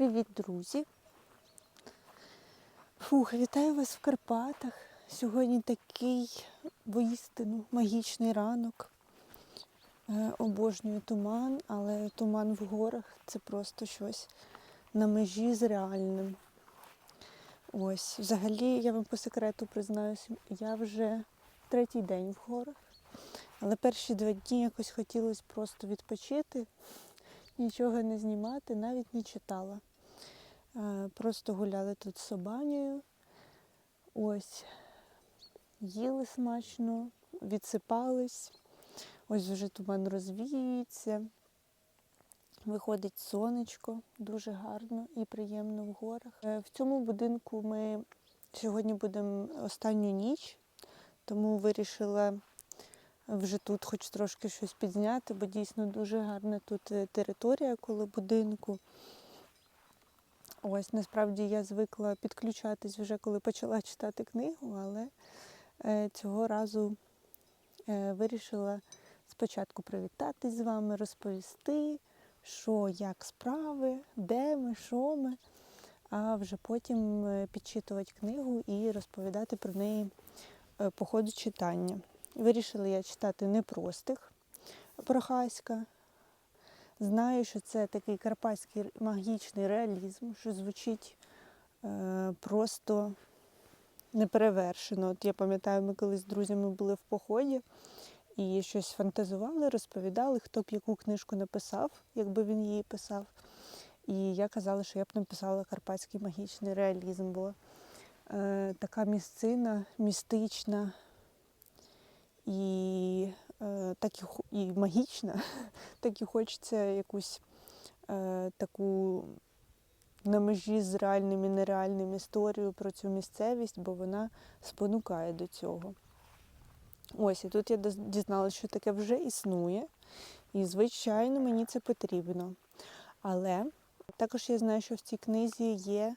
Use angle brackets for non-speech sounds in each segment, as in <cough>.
Привіт, друзі! Фух, вітаю вас в Карпатах. Сьогодні такий воістину магічний ранок. Е, Обожнюю туман, але туман в горах це просто щось на межі з реальним. Ось, взагалі, я вам по секрету признаюся, я вже третій день в горах, але перші два дні якось хотілося просто відпочити, нічого не знімати, навіть не читала. Е, Просто гуляли тут з собанею. Ось, їли смачно, відсипались. Ось вже туман розвіюється. Виходить сонечко, дуже гарно і приємно в горах. Е, В цьому будинку ми сьогодні будемо останню ніч, тому вирішила вже тут хоч трошки щось підзняти, бо дійсно дуже гарна тут е, територія коло будинку. Ось насправді я звикла підключатись вже коли почала читати книгу, але е, цього разу е, вирішила спочатку привітатись з вами, розповісти, що, як справи, де ми, що ми, а вже потім е, підчитувати книгу і розповідати про неї по ходу читання. Вирішила я читати непростих Прохаська. Знаю, що це такий карпатський магічний реалізм, що звучить е, просто неперевершено. От я пам'ятаю, ми колись з друзями були в поході і щось фантазували, розповідали, хто б яку книжку написав, якби він її писав. І я казала, що я б написала карпатський магічний реалізм, бо е, така місцина містична і, так і, і магічна, <laughs> так і хочеться якусь е, таку на межі з реальним і нереальним історію про цю місцевість, бо вона спонукає до цього. Ось, і тут я дізналася, що таке вже існує, і, звичайно, мені це потрібно. Але також я знаю, що в цій книзі є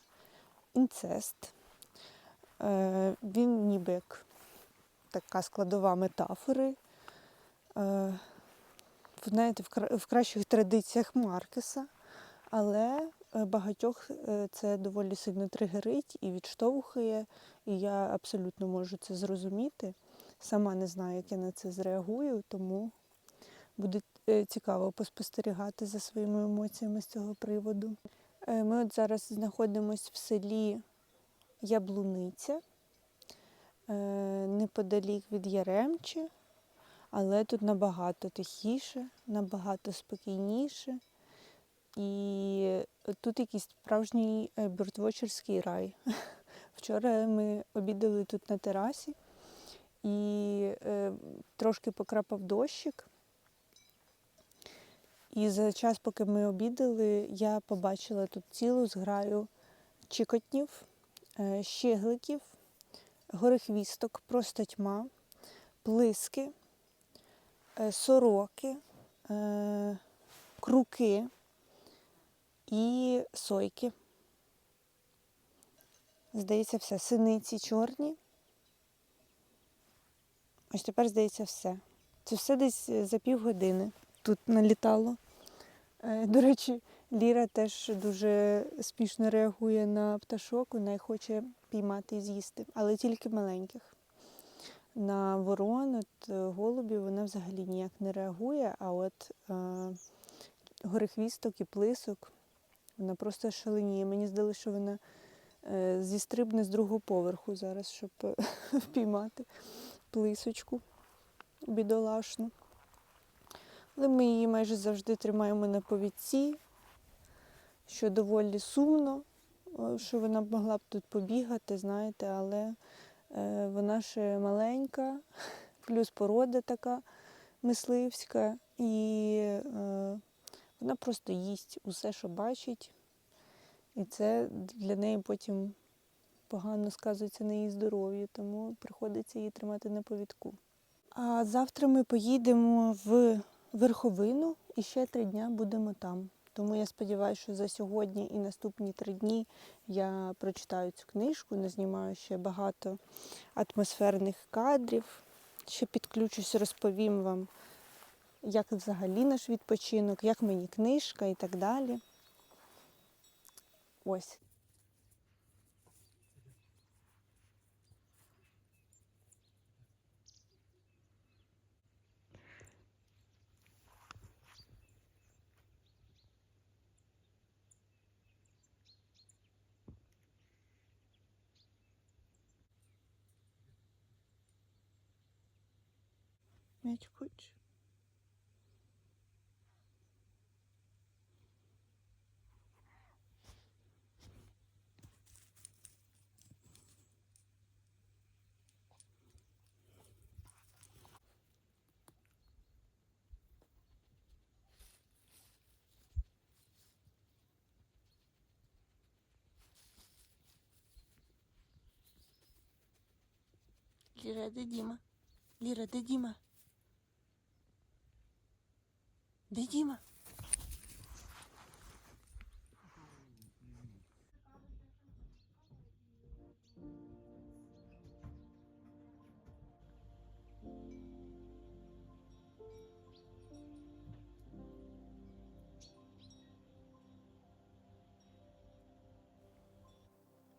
інцест. Е, він ніби як така складова метафори. Е, знаєте, в, кращих традиціях Маркеса, але е, багатьох е, це доволі сильно тригерить і відштовхує, і я абсолютно можу це зрозуміти. Сама не знаю, як я на це зреагую, тому буде цікаво поспостерігати за своїми емоціями з цього приводу. Ми от зараз знаходимося в селі Яблуниця, неподалік від Яремчі, але тут набагато тихіше, набагато спокійніше. І тут якийсь справжній е, бюртвочерський рай. <laughs> Вчора ми обідали тут на терасі і е, трошки покрапав дощик. І за час, поки ми обідали, я побачила тут цілу зграю чікотнів, е, щегликів, горехвісток, просто тьма, плиски, сороки, е, круки і сойки. Здається, все. Синиці чорні. Ось тепер здається все. Це все десь е, за півгодини тут налітало. Е, До речі, Ліра теж дуже спішно реагує на пташок, вона їх хоче піймати і з'їсти, але тільки маленьких. На ворон, от е, голубів вона взагалі ніяк не реагує, а от е, горехвісток і плисок вона просто шаленіє. Мені здалося, що вона е, зістрибне з другого поверху зараз, щоб е, <laughs> впіймати плисочку бідолашну. Але ми її майже завжди тримаємо на повідці, що доволі сумно, що вона б могла б тут побігати, знаєте, але е, вона ще маленька, плюс порода така мисливська, і е, вона просто їсть усе, що бачить. І це для неї потім погано сказується на її здоров'ї, тому приходиться її тримати на повідку. А завтра ми поїдемо в Верховину і ще три дня будемо там. Тому я сподіваюся, що за сьогодні і наступні три дні я прочитаю цю книжку, назнімаю ще багато атмосферних кадрів. Ще підключусь, розповім вам, як взагалі наш відпочинок, як мені книжка і так далі. Ось. М'яч хочеш? Ліра, де Діма? Ліра, де Діма? Де?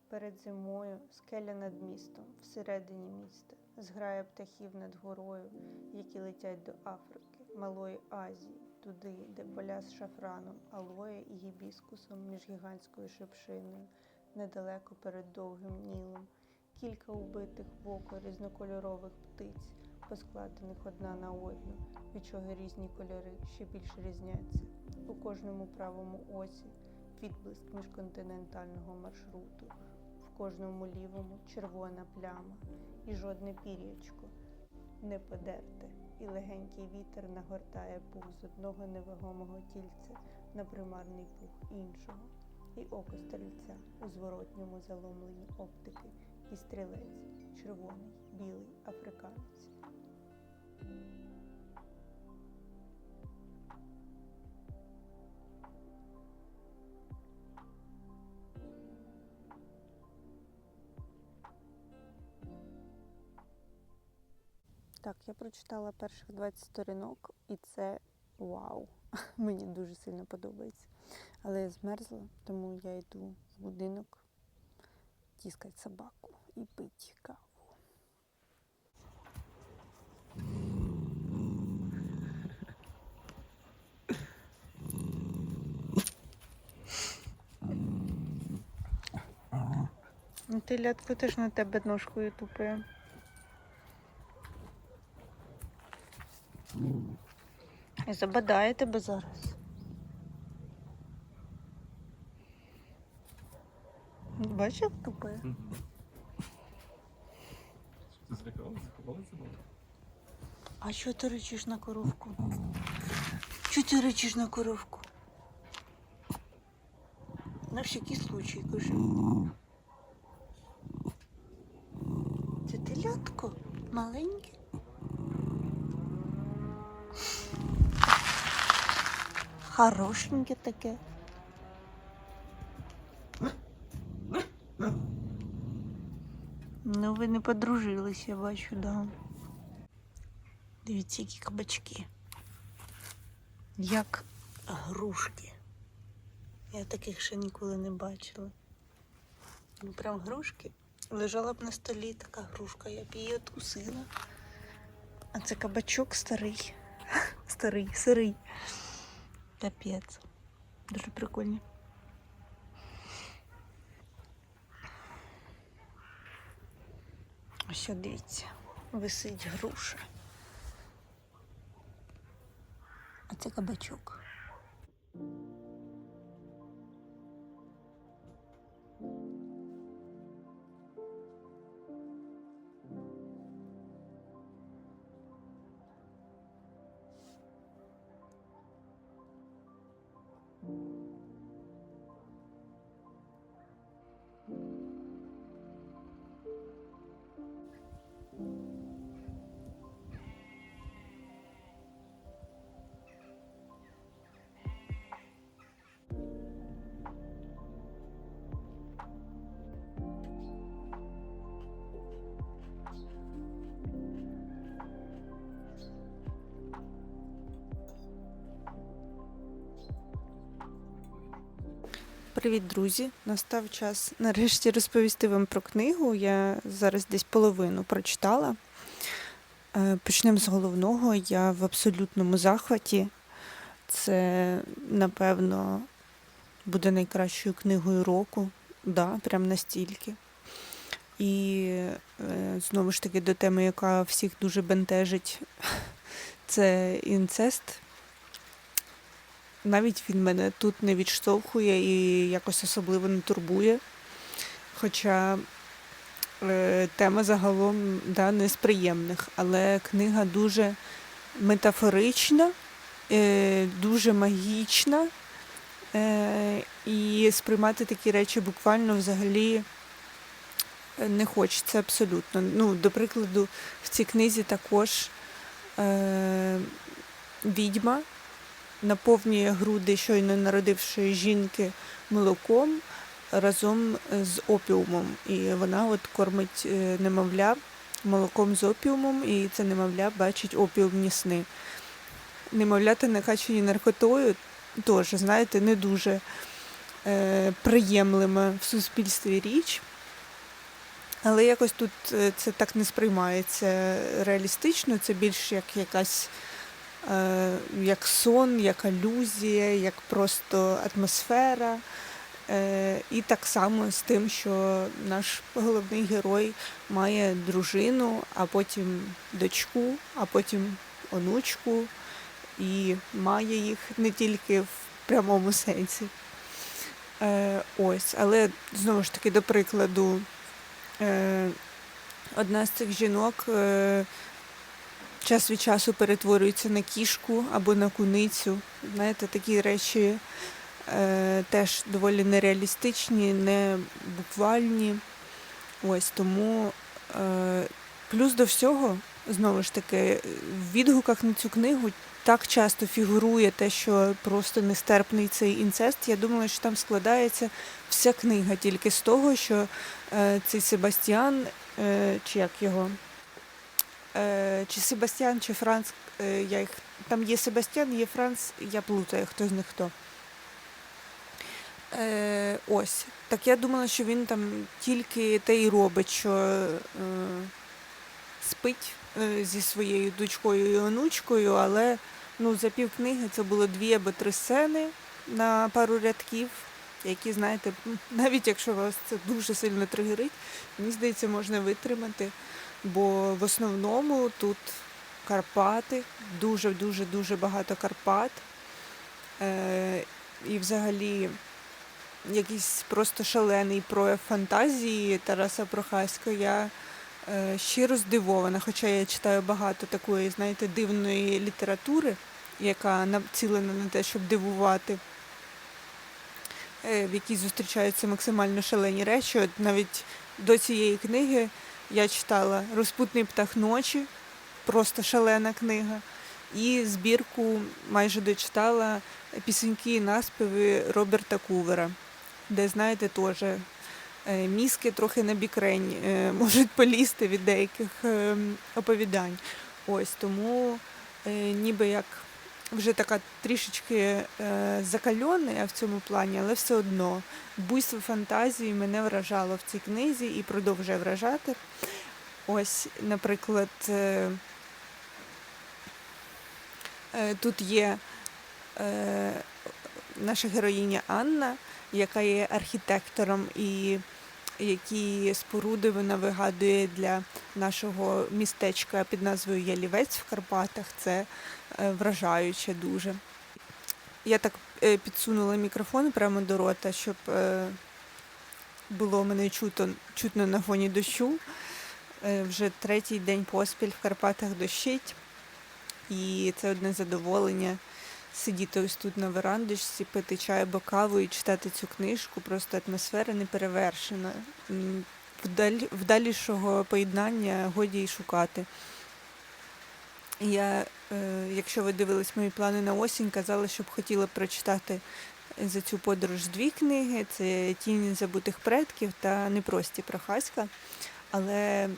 Перед зимою скеля над містом, всередині міста, зграє птахів над горою, які летять до Африки, Малої Азії, туди, де поля з шафраном, алоє і гібіскусом між гігантською шипшиною, недалеко перед довгим нілом, кілька убитих в око різнокольорових птиць, поскладених одна на одну, від чого різні кольори ще більше різняться. У кожному правому осі відблиск міжконтинентального маршруту, в кожному лівому червона пляма. І жодне пір'ячко не подерте, і легенький вітер нагортає пух з одного невагомого тільця на примарний пух іншого, і око стрільця у зворотньому заломленні оптики, і стрілець червоний, білий африканець. Так, я прочитала перших 20 сторінок, і це вау! <laughs> Мені дуже сильно подобається. Але я змерзла, тому я йду в будинок тіскати собаку і пити каву. Ну, Ти лятко теж на тебе ножкою тупає. І забадає тебе зараз. Бачив тупе? Злякалася? А що ти речиш на коровку? Що ти речиш на коровку? На всякий случай, кажи. Це телятко маленьке. Хорошеньке таке. Ну, ви не подружились, я бачу, да. Дивіться, які кабачки. Як грушки. Я таких ще ніколи не бачила. Ну, прям грушки. Лежала б на столі така грушка, я б її откусила. А це кабачок старий. <laughs> Старий, сирий. Капець. Дуже прикольні. Ось дивіться, висить груша. А це кабачок. Привіт, друзі! Настав час нарешті розповісти вам про книгу. Я зараз десь половину прочитала. Е, Почнемо з головного. Я в абсолютному захваті. Це, напевно, буде найкращою книгою року. Да, прям настільки. І е, знову ж таки до теми, яка всіх дуже бентежить, <laughs> це інцест. Навіть він мене тут не відштовхує і якось особливо не турбує. Хоча е, тема загалом да, не з приємних, але книга дуже метафорична, е, дуже магічна, е, і сприймати такі речі буквально взагалі е, не хочеться абсолютно. Ну, до прикладу, в цій книзі також е, відьма наповнює груди щойно народившої жінки молоком разом з опіумом. І вона от кормить е, немовля молоком з опіумом, і це немовля бачить опіумні сни. Немовлята накачані наркотою, теж, знаєте, не дуже е, приємлива в суспільстві річ. Але якось тут е, це так не сприймається реалістично, це більш як якась е, як сон, як алюзія, як просто атмосфера. Е, і так само з тим, що наш головний герой має дружину, а потім дочку, а потім онучку, і має їх не тільки в прямому сенсі. Е, ось, але знову ж таки, до прикладу, е, одна з цих жінок е, час від часу перетворюється на кішку або на куницю. Знаєте, такі речі е, теж доволі нереалістичні, не буквальні. Ось тому е, плюс до всього, знову ж таки, в відгуках на цю книгу так часто фігурує те, що просто нестерпний цей інцест. Я думала, що там складається вся книга тільки з того, що е, цей Себастьян, е, чи як його, чи Себастьян, чи Франц, е, я їх, там є Себастьян, є Франц, я плутаю, хто з них хто. Е, ось. Так я думала, що він там тільки те й робить, що е, спить е, зі своєю дочкою і онучкою, але ну, за пів книги це було дві або три сцени на пару рядків, які, знаєте, <laughs> навіть якщо вас це дуже сильно тригерить, мені здається, можна витримати. Бо в основному тут Карпати, дуже-дуже дуже багато Карпат. Е, і взагалі якийсь просто шалений прояв фантазії Тараса Прохаська. Я е, щиро здивована, хоча я читаю багато такої, знаєте, дивної літератури, яка націлена на те, щоб дивувати, е, в якій зустрічаються максимально шалені речі. От навіть до цієї книги я читала Розпутний птах ночі, просто шалена книга. І збірку майже дочитала пісеньки і наспіви Роберта Кувера, де, знаєте, теж е, мізки трохи на бікрень е, можуть полізти від деяких е, оповідань. Ось тому е, ніби як вже така трішечки е, закальона в цьому плані, але все одно буйство фантазії мене вражало в цій книзі і продовжує вражати. Ось, наприклад, е, е, тут є наша героїня Анна, яка є архітектором, і які споруди вона вигадує для нашого містечка під назвою Ялівець в Карпатах. Це е, вражаюче дуже. Я так е, підсунула мікрофон прямо до рота, щоб е, було мене чуто, чутно на фоні дощу. Вже третій день поспіль в Карпатах дощить, і це одне задоволення сидіти ось тут на верандочці, пити чай або каву і читати цю книжку. Просто атмосфера неперевершена. М, Вдаль, вдалішого поєднання годі й шукати. Я, е, якщо ви дивились мої плани на осінь, казала, що б хотіла прочитати за цю подорож дві книги: це Тіні забутих предків та Непрості Прохаська. Але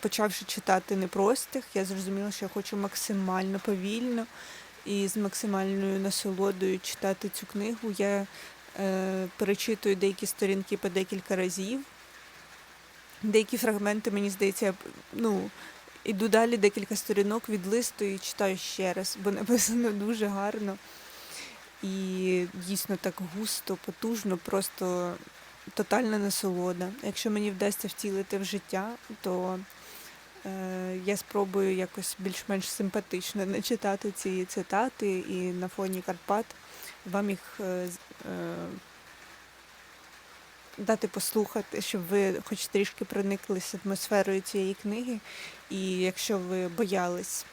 почавши читати непростих, я зрозуміла, що я хочу максимально повільно і з максимальною насолодою читати цю книгу. Я е, перечитую деякі сторінки по декілька разів. Деякі фрагменти, мені здається, ну, іду далі декілька сторінок, відлистую і читаю ще раз, бо написано дуже гарно. І дійсно так густо, потужно, просто тотальна насолода. Якщо мені вдасться втілити в життя, то е, я спробую якось більш-менш симпатично не читати ці цитати і на фоні Карпат вам їх е, е, дати послухати, щоб ви хоч трішки прониклися атмосферою цієї книги. І якщо ви боялись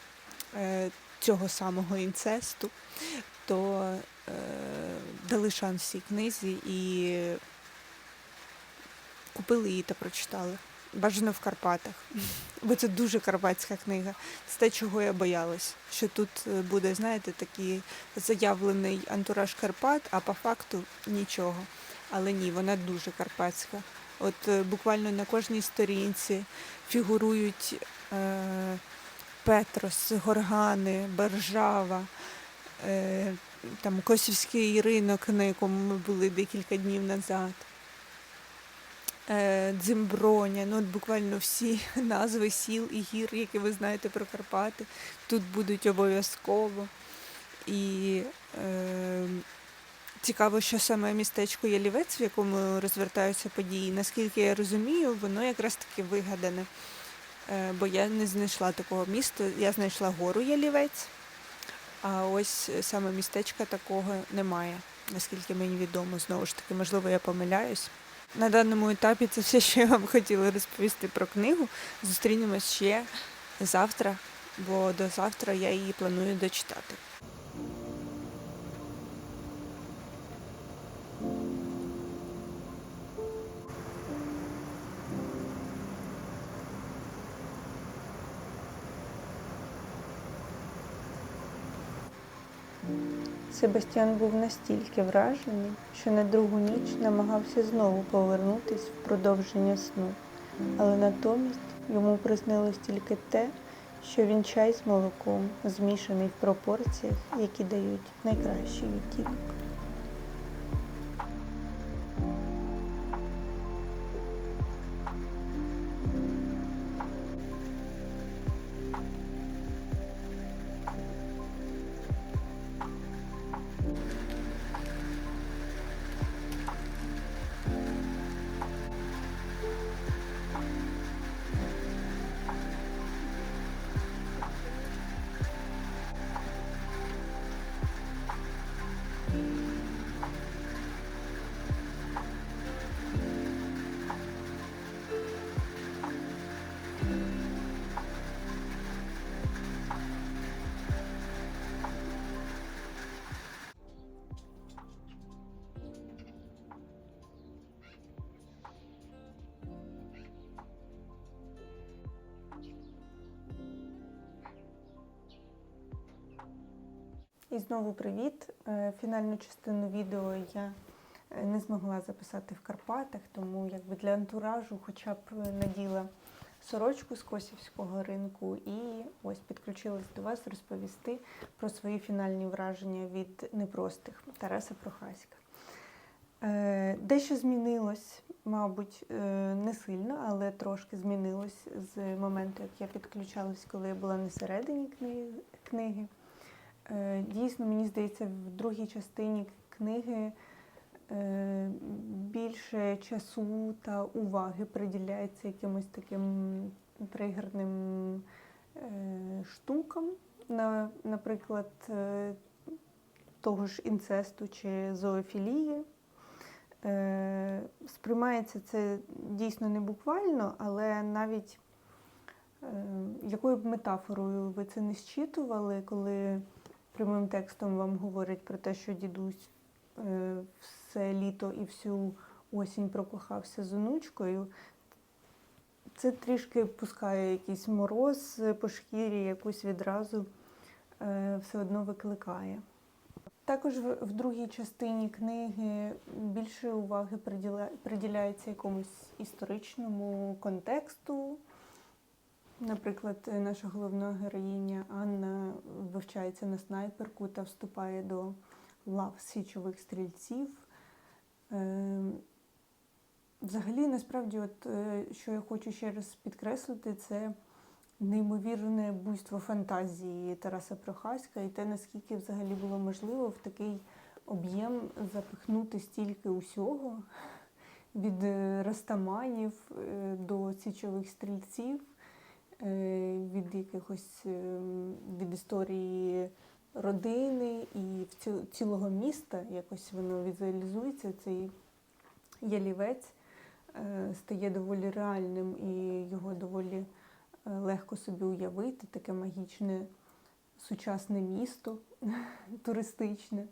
е, цього самого інцесту, то е, дали шанс цій книзі і купили її та прочитали. Бажано в Карпатах, бо це дуже карпатська книга. Це те, чого я боялась. Що тут е, буде, знаєте, такий заявлений антураж Карпат, а по факту нічого. Але ні, вона дуже карпатська. От е, буквально на кожній сторінці фігурують е, Петрос, Горгани, Боржава, е, там Косівський ринок, на якому ми були декілька днів назад. Е, Дзимброня, ну от буквально всі <laughs> назви сіл і гір, які ви знаєте про Карпати, тут будуть обов'язково. І е, цікаво, що саме містечко Ялівець, в якому розвертаються події, наскільки я розумію, воно якраз таки вигадане. Е, бо я не знайшла такого міста, я знайшла гору Ялівець, а ось саме містечка такого немає, наскільки мені відомо. Знову ж таки, можливо, я помиляюсь. На даному етапі це все, що я вам хотіла розповісти про книгу. Зустрінемось ще завтра, бо до завтра я її планую дочитати. Себастьян був настільки вражений, що на другу ніч намагався знову повернутись в продовження сну, але натомість йому приснилось тільки те, що він чай з молоком, змішаний в пропорціях, які дають найкращий відтінок. І знову привіт. Е, Фінальну частину відео я е, не змогла записати в Карпатах, тому якби для антуражу хоча б е, наділа сорочку з Косівського ринку і ось підключилась до вас розповісти про свої фінальні враження від непростих Тараса Прохаська. Дещо змінилось, мабуть, не сильно, але трошки змінилось з моменту, як я підключалась, коли я була не всередині книги. Е, Дійсно, мені здається, в другій частині книги е, більше часу та уваги приділяється якимось таким тригерним е, штукам, наприклад, того ж інцесту чи зоофілії. Сприймається це дійсно не буквально, але навіть якою б метафорою ви це не зчитували, коли прямим текстом вам говорять про те, що дідусь е, все літо і всю осінь прокохався з онучкою. Це трішки пускає якийсь мороз по шкірі, якусь відразу е, все одно викликає. Також в, в другій частині книги більше уваги приділяється якомусь історичному контексту, Наприклад, е, наша головна героїня Анна вивчається на снайперку та вступає до лав січових стрільців. Ем, Взагалі, насправді, от, е, що я хочу ще раз підкреслити, це неймовірне буйство фантазії Тараса Прохаська і те, наскільки взагалі було можливо в такий об'єм запихнути стільки усього <laughs> від е, растаманів е, до січових стрільців, е, від якихось е, від історії родини і цілого міста якось воно візуалізується. Цей ялівець е, стає доволі реальним і його доволі е, легко собі уявити, таке магічне сучасне місто <laughs> туристичне,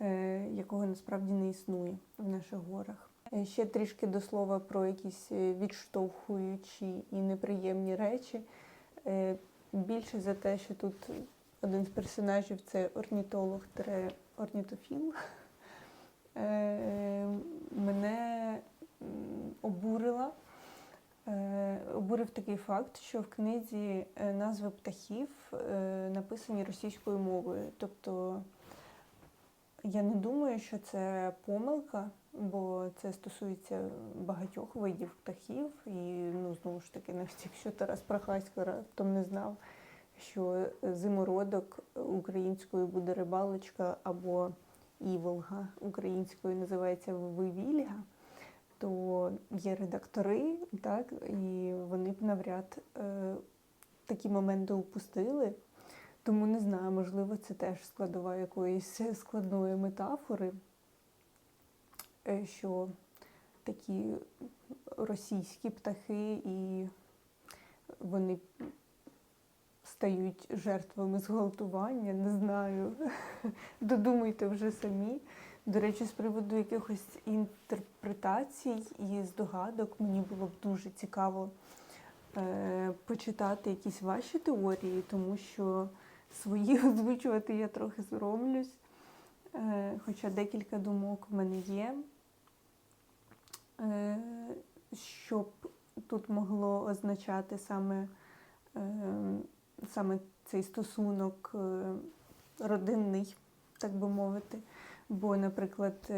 е, якого насправді не існує в наших горах. Е, Ще трішки до слова про якісь е, відштовхуючі і неприємні речі. Е, Більше за те, що тут один з персонажів це орнітолог орнітофіл. Мене обурила. Обурив такий факт, що в книзі назви птахів написані російською мовою. Тобто я не думаю, що це помилка, бо це стосується багатьох видів птахів. І ну, знову ж таки, навіть якщо Тарас Прохасько раптом не знав, що зимородок українською буде рибалочка або іволга українською називається вивільга, то є редактори, так, і вони б навряд е, такі моменти упустили. Тому не знаю, можливо, це теж складова якоїсь складної метафори, що такі російські птахи і вони стають жертвами зґвалтування, не знаю. <laughs> Додумайте вже самі. До речі, з приводу якихось інтерпретацій і здогадок мені було б дуже цікаво е, почитати якісь ваші теорії, тому що свої <laughs> озвучувати я трохи соромлюсь. Е, хоча декілька думок в мене є. Е, щоб тут могло означати саме, е, саме цей стосунок е, родинний, так би мовити. Бо, наприклад,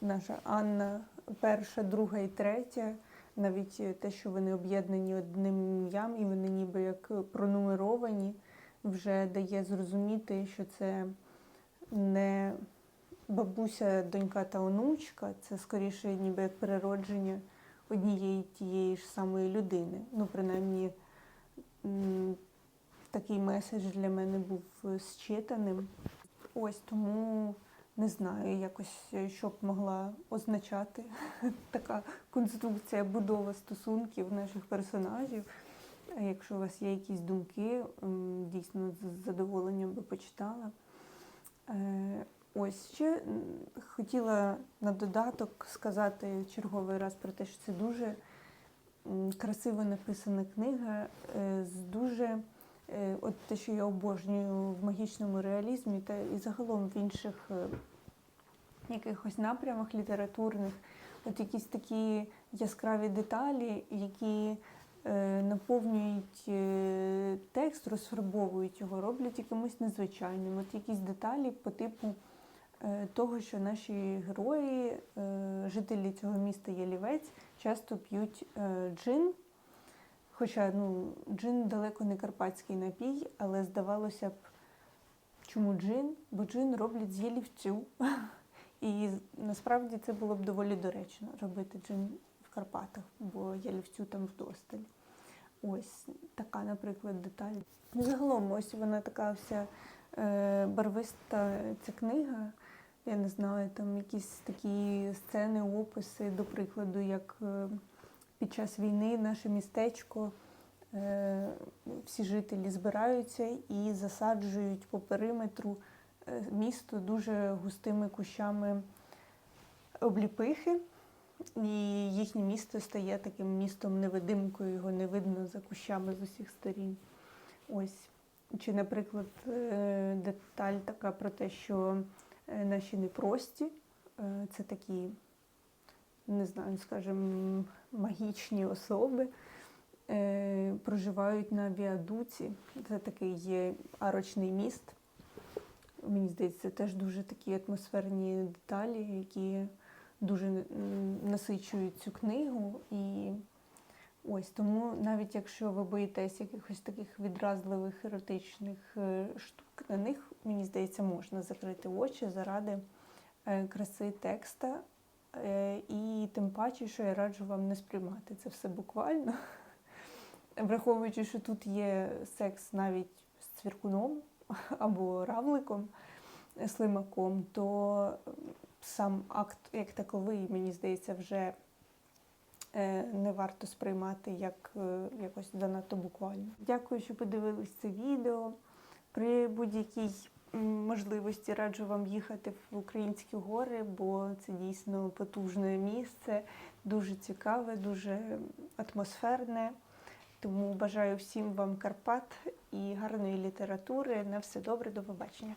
наша Анна перша, друга і третя, навіть те, що вони об'єднані одним ім'ям, і вони ніби як пронумеровані, вже дає зрозуміти, що це не бабуся, донька та онучка, це скоріше ніби як переродження однієї тієї ж самої людини. Ну, принаймні, такий меседж для мене був е, зчитаним. Ось тому не знаю, якось е, що б могла означати <laughs> така конструкція, будова стосунків наших персонажів. А Якщо у вас є якісь думки, дійсно з задоволенням би почитала. Ось ще хотіла на додаток сказати черговий раз про те, що це дуже красиво написана книга, е, з дуже е, от те, що я обожнюю в магічному реалізмі, та і загалом в інших е, якихось напрямах літературних, от якісь такі яскраві деталі, які наповнюють текст, розфарбовують його, роблять якимось незвичайним. От якісь деталі по типу того, що наші герої, е, жителі цього міста Ялівець, часто п'ють е, джин. Хоча ну, джин далеко не карпатський напій, але здавалося б, чому джин? Бо джин роблять з ялівцю. І насправді це було б доволі доречно робити джин в Карпатах, бо ялівцю там вдосталь. Ось така, наприклад, деталь. Загалом, ось вона така вся е, барвиста ця книга. Я не знаю, там якісь такі сцени, описи, до прикладу, як е, під час війни наше містечко, е, всі жителі збираються і засаджують по периметру е, місто дуже густими кущами обліпихи. І їхнє місто стає таким містом-невидимкою, його не видно за кущами з усіх сторін. Ось. Чи, наприклад, деталь така про те, що наші непрості, е, це такі, не знаю, скажімо, магічні особи, е, проживають на Віадуці. Це такий є арочний міст. Мені здається, це теж дуже такі атмосферні деталі, які дуже насичують цю книгу. І ось тому, навіть якщо ви боїтесь якихось таких відразливих еротичних е, штук, на них, мені здається, можна закрити очі заради е, краси текста. Е, І тим паче, що я раджу вам не сприймати це все буквально. <laughs> Враховуючи, що тут є секс навіть з цвіркуном <laughs> або равликом, слимаком, то сам акт як таковий, мені здається, вже не варто сприймати як е, якось занадто буквально. Дякую, що подивились це відео. При будь-якій можливості раджу вам їхати в українські гори, бо це дійсно потужне місце, дуже цікаве, дуже атмосферне. Тому бажаю всім вам Карпат і гарної літератури. На все добре, до побачення.